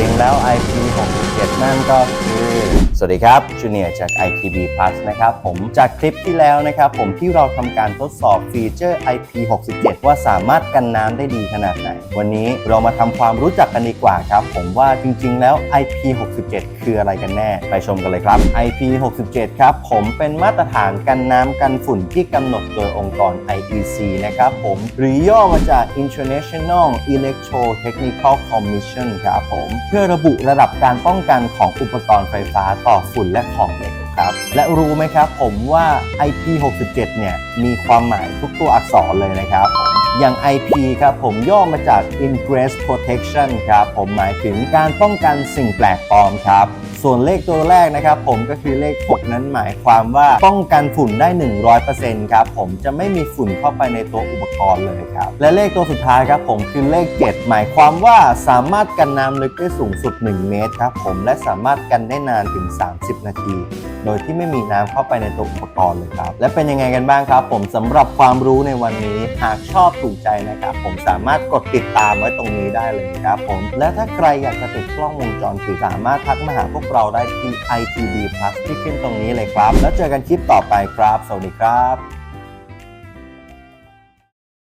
ริงๆ แล้ว IP67 นั่นก็คือ สวัสดีครับจูเนียร์จาก ITB Plus นะครับผมจากคลิปที่แล้วนะครับผมที่เราทำการทดสอบฟีเจอร์ IP67 ว่าสามารถกันน้ำได้ดีขนาดไหน วันนี้เรามาทำความรู้จักกันดีกว่าครับ ผมว่าจริงๆ แล้ว IP67 คืออะไรกันแน่ ไปชมกันเลยครับ IP67 ครับผมเป็นมาตรฐานกันน้ำกันฝุ่นที่กำหนดโดยองค์กร IEC นะครับผมหรือย่อมาจาก International Electrotechnical Commission ครับผมเพื่อระบุระดับการป้องกันของอุปกรณ์ไฟฟ้าต่อฝุ่นและของเหลวครับและรู้ไหมครับผมว่า IP67 เนี่ยมีความหมายทุกตัวอักษรเลยนะครับอย่าง IP ครับผมย่อมาจาก Ingress Protection ครับผมหมายถึงการป้องกันสิ่งแปลกปลอมครับ ส่วนเลขตัวแรกนะครับผมก็คือเลข 6 นั้นหมายความว่าป้องกันฝุ่นได้ 100%ครับผมจะไม่มีฝุ่นเข้าไปในตัวอุปกรณ์เลยครับ และเลขตัวสุดท้ายครับผมคือเลข 7 หมายความว่าสามารถกันน้ำลึกได้สูงสุด 1 เมตรครับผมและสามารถกันได้นานถึง 30 นาที โดยที่ไม่มีน้ำเข้าไปในตัวอุปกรณ์เลยครับ และเป็นยังไงกันบ้างครับ ผมสำหรับความรู้ในวันนี้หากชอบถูกใจนะครับ ผมสามารถกดติดตามไว้ตรงนี้ได้เลยครับผมและถ้าใครอยากจะติดกล้องวงจรปิดสามารถทักมาหาพวกเราได้ที่ ITB Plus ที่ขึ้นตรงนี้เลยครับ แล้วเจอกันคลิปต่อไปครับ สวัสดีครับ